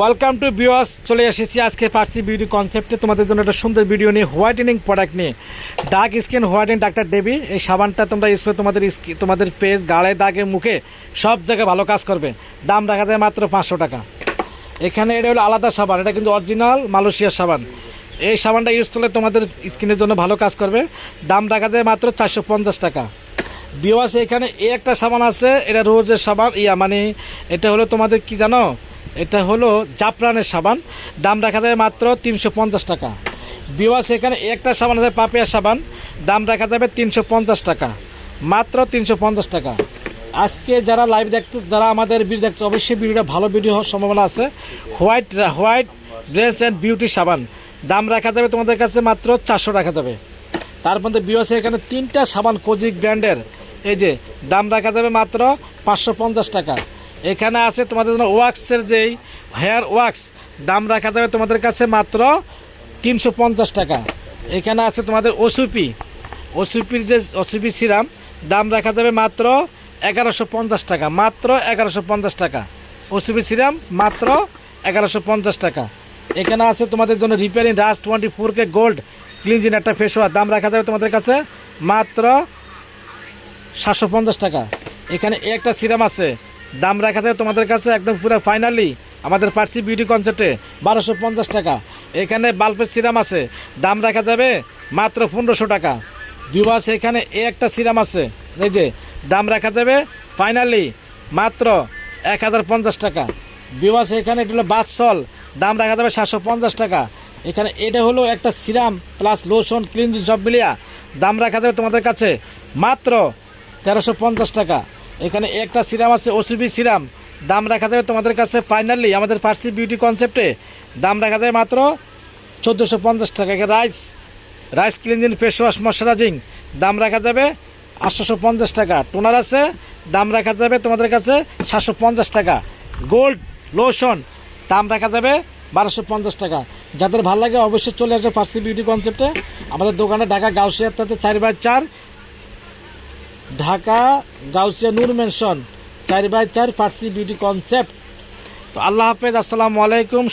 Welcome to বিওয়াস চলে এসেছি আজকে পার্সি বিউটি কনসেপ্টে তোমাদের জন্য একটা সুন্দর ভিডিও নিয়ে হোয়াইটেনিং প্রোডাক্ট নিয়ে। Dark skin whiten doctor Davey এই সাবানটা তোমরা ইউজ করে তোমাদের তোমাদের ফেস গাড়ে দাগে, মুখে সব জায়গায় ভালো কাজ করবে। দাম রাখা যায় মাত্র পাঁচশো টাকা। এখানে এটা হলো আলাদা সাবান, এটা কিন্তু অরিজিনাল মালয়েশিয়ার সাবান। এই সাবানটা ইউজ করলে তোমাদের স্কিনের জন্য ভালো কাজ করবে। দাম রাখা যায় মাত্র চারশো পঞ্চাশ টাকা। বিওয়াস এখানে এই একটা সাবান আছে, এটা রোজের সাবান। ইয়া মানে এটা হলো তোমাদের কি জানো? এটা হলো জাফরানের সাবান। দাম রাখা যাবে মাত্র তিনশো পঞ্চাশ টাকা। বিওয়াস এখানে একটা সাবান আছে, পাপিয়ার সাবান। দাম রাখা যাবে তিনশো পঞ্চাশ টাকা। মাত্র তিনশো পঞ্চাশ টাকা। আজকে যারা লাইভ দেখতে, যারা আমাদের ভিডিও দেখছে অবশ্যই ভিডিওটা ভালো ভিডিও হওয়ার সম্ভাবনা আছে। হোয়াইট হোয়াইট ব্রেন্স অ্যান্ড বিউটি সাবান। দাম রাখা যাবে তোমাদের কাছে মাত্র চারশো রাখা যাবে। তার মধ্যে বিওসে এখানে তিনটা সাবান কোজিক ব্র্যান্ডের। এই যে, দাম রাখা যাবে মাত্র পাঁচশো পঞ্চাশ টাকা। এখানে আছে তোমাদের জন্য ওয়াক্সের যেই হেয়ার ওয়াক্স, দাম রাখা যাবে তোমাদের কাছে মাত্র তিনশো পঞ্চাশ টাকা। এখানে আছে তোমাদের ওসুপি। ওসুপির যে ওসুপি সিরাম, দাম রাখা যাবে মাত্র এগারোশো টাকা, মাত্র এগারোশো টাকা। ওসুপি সিরাম, মাত্র এগারোশো টাকা। এখানে আছে তোমাদের জন্য রিপেয়ারিং রাস twenty four K gold cleansing একটা ফেস ওয়াশ দাম রাখা যাবে তোমাদের কাছে মাত্র সাতশো পঞ্চাশ টাকা। এখানে একটা সিরাম আছে দাম রাখা যাবে তোমাদের কাছে একদম পুরো ফাইনালি আমাদের পার্সি বিউটি কনসেপ্টে বারোশো পঞ্চাশ টাকা। এখানে বাল্বের সিরাম আছে। দাম রাখা যাবে মাত্র পনেরোশো টাকা। বিবাস এখানে এ একটা সিরাম আছে। এই যে, দাম রাখা যাবে ফাইনালি মাত্র এক হাজার পঞ্চাশ টাকা। বিবাস এখানে এটা হলো বাদসল দাম রাখা যাবে সাতশো পঞ্চাশ টাকা। এখানে এটা হলো একটা সিরাম প্লাস লোশন ক্লিনজিং সব মিলিয়া দাম রাখা যাবে তোমাদের কাছে মাত্র তেরোশো পঞ্চাশ টাকা। এখানে একটা সিরাম আছে ওসিবি সিরাম। দাম রাখা যাবে তোমাদের কাছে ফাইনালি আমাদের ফার্সি বিউটি কনসেপ্টে দাম রাখা যাবে মাত্র চোদ্দোশো পঞ্চাশ টাকা। এখানে rice rice cleansing face wash দাম রাখা যাবে আটশোশো পঞ্চাশ টাকা। টোনার আছে, দাম রাখা যাবে তোমাদের কাছে সাতশো পঞ্চাশ টাকা। গোল্ড লোশন দাম রাখা যাবে বারোশো পঞ্চাশ টাকা। যাদের ভালো লাগে অবশ্যই চলে আসবে ফার্সি বিউটি কনসেপ্টে আমাদের দোকানে ঢাকা গাউসিয়াতে চার বাই চার। ঢাকা গাউসিয়া নূর মেনশন চার বাই চার ফার্সি বিউটি কনসেপ্ট। তো আল্লাহ হাফেজ, আসসালামু আলাইকুম।